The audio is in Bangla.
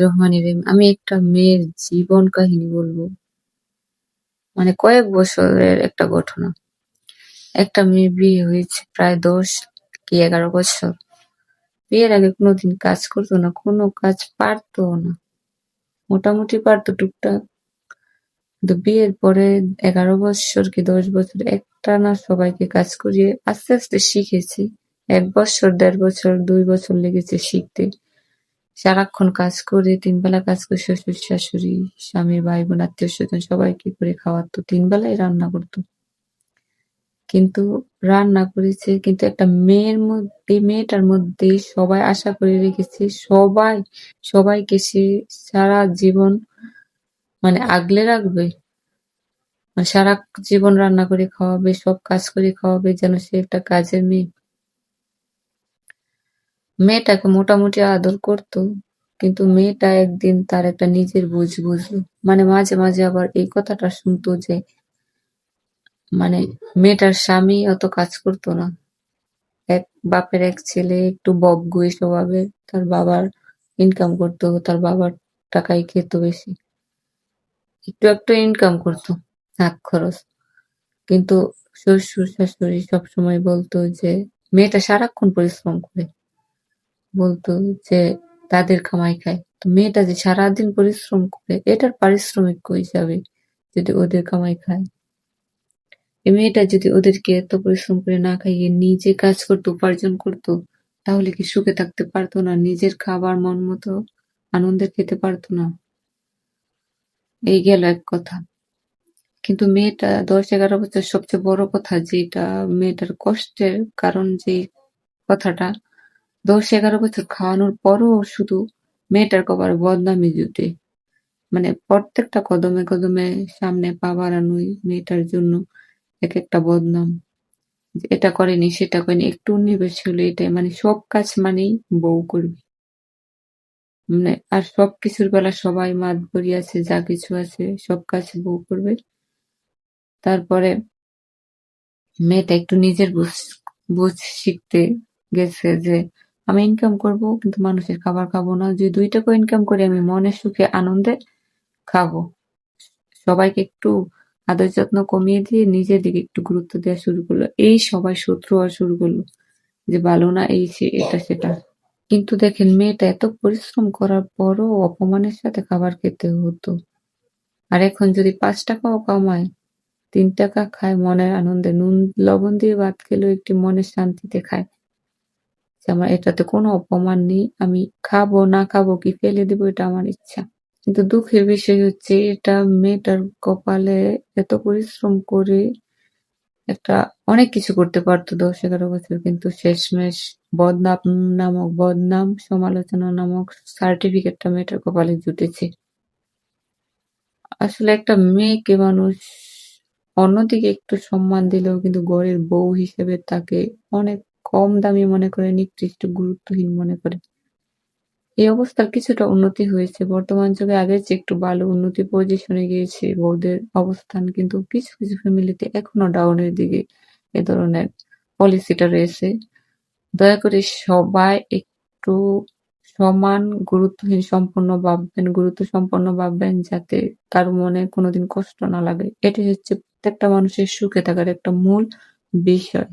রহমানির আমি একটা মেয়ের জীবন কাহিনী বলব। মানে কয়েক বছরের একটা ঘটনা। একটা মেয়ে বিয়ে হয়েছে প্রায় ১০ কি ১১ বছর। বিয়ের আগে কোনোদিন কাজ করতো না, কোনো কাজ পারতো না। মোটামুটি পারতো টুকটাক। কিন্তু বিয়ের পরে ১১ বছর কি ১০ বছর একটা না সবাইকে কাজ করিয়ে আস্তে, আস্তে শিখেছি এক বছর, দেড় বছর, দুই বছর লেগেছে শিখতে। সারাক্ষণ কাজ করে, ৩ বেলা কাজ করে শ্বশুর-শাশুড়ি, স্বামীর ভাই-বোন, আত্মীয়স্বজন সবাইকে করে খাওয়াতো। ৩ বেলাই রান্না করতো। কিন্তু রান্না করেছে কিন্তু একটা মেয়ের মধ্যে মেয়েটার মধ্যে সবাই আশা করে রেখেছে সবাই সবাইকে সে সারা জীবন মানে আগলে রাখবে। মানে সারা জীবন রান্না করে খাওয়াবে, সব কাজ করে খাওয়াবে যেন সে একটা কাজের মেয়ে। মেয়েটাকে মোটামুটি আদর করতো। কিন্তু মেয়েটা একদিন তার একটা নিজের বুঝ বুঝলো। মানে মাঝে, মাঝে আবার এই কথাটা শুনতো যে মানে মেয়েটার স্বামী অত কাজ করতো না। এক বাপের এক ছেলে একটু বকগুই স্বভাবের। তার বাবার ইনকাম করতো, তার বাবার টাকাই খেত বেশি। একটু একটু ইনকাম করতো, হাত খরচ। কিন্তু শ্বশুর-শাশুড়ি সবসময় বলতো যে মেয়েটা সারাক্ষণ পরিশ্রম করে। বলতো যে তাদের কামাই খায়। তো মেয়েটা যে সারাদিন পরিশ্রম করে এটার পারিশ্রমিক কই যাবে যদি ওদের কামাই খায়? এই মেয়েটা যদি ওদেরকে এত পরিশ্রম করে না খাইয়ে নিজে কাজ করতো, উপার্জন করতো তাহলে কি সুখে থাকতে পারতো না? নিজের খাবার মন মতো আনন্দে খেতে পারতো না? এই গেল এক কথা। কিন্তু মেয়েটা দশ এগারো বছর সবচেয়ে বড় কথা যেটা মেয়েটার কষ্টের কারণ যে কথাটা ১০-১১ বছর খাওয়ানোর পরও শুধু মেয়েটার কপালে বদনামি জুটে। মানে প্রত্যেকটা কদমে, কদমে সামনে পা বাড়ানোই মেয়েটার জন্য এক একটা বদনাম। এটা করেনি, সেটা করেনি, একটু উনিশ হলে এটাই মানে সব কাজ মানেই বউ করবে। মানে আর সব কিছুর বেলা সবাই মাতবরি আছে, যা কিছু আছে সব কাজ বউ করবে। তারপরে মেয়েটা একটু নিজের বুঝ বুঝ শিখতে গেছে যে আমি ইনকাম করব কিন্তু মানুষের খাবার খাব না। যদি ২ টাকাও ইনকাম করি আমি মনের সুখে আনন্দে খাব। সবাইকে একটু আদর যত্ন কমিয়ে দিয়ে নিজের দিকে একটু গুরুত্ব দেওয়া শুরু করল। এই সবাই শত্রু হওয়া শুরু করল। যে ভালো না এই সে এটা সেটা। কিন্তু দেখেন মেয়েটা এত পরিশ্রম করার পরও অপমানের সাথে খাবার খেতে হতো। আর এখন যদি পাঁচ টাকাও কামায়, তিন টাকা খায় মনের আনন্দে নুন লবণ দিয়ে ভাত খেলেও একটি মনের শান্তিতে খায়। যে আমার এটাতে কোনো অপমান নেই। আমি খাব, না খাব, কি ফেলে দেব, এটা আমার ইচ্ছা। কিন্তু দুঃখের বিষয় হচ্ছে, এটা মেয়েটার কপালে এত পরিশ্রম করে একটা অনেক কিছু করতে পারতো দশ এগারো বছর, কিন্তু শেষমেশ বদনাম নামক, বদনাম সমালোচনা নামক সার্টিফিকেটটা মেয়েটার কপালে জুটেছে। আসলে একটা মেয়েকে মানুষ অন্যদিকে একটু সম্মান দিলেও কিন্তু ঘরের বউ হিসেবে তাকে অনেক কম দামি মনে করে, নিকৃষ্ট, গুরুত্বহীন মনে করে। এই অবস্থার কিছুটা উন্নতি হয়েছে। বর্তমান যুগে আগের চেয়ে একটু ভালো উন্নতি পজিশনে গিয়েছে বউদের অবস্থান। কিন্তু কিছু, কিছু ফ্যামিলিতে এখনও ডাউনের দিকে এ ধরনের পলিসিটা রয়েছে। দয়া করে সবাই একটু সমান গুরুত্বহীন সম্পন্ন ভাববেন, গুরুত্ব সম্পন্ন ভাববেন যাতে কারও মনে কোনোদিন কষ্ট না লাগে। এটাই হচ্ছে প্রত্যেকটা মানুষের সুখে থাকার একটা মূল বিষয়।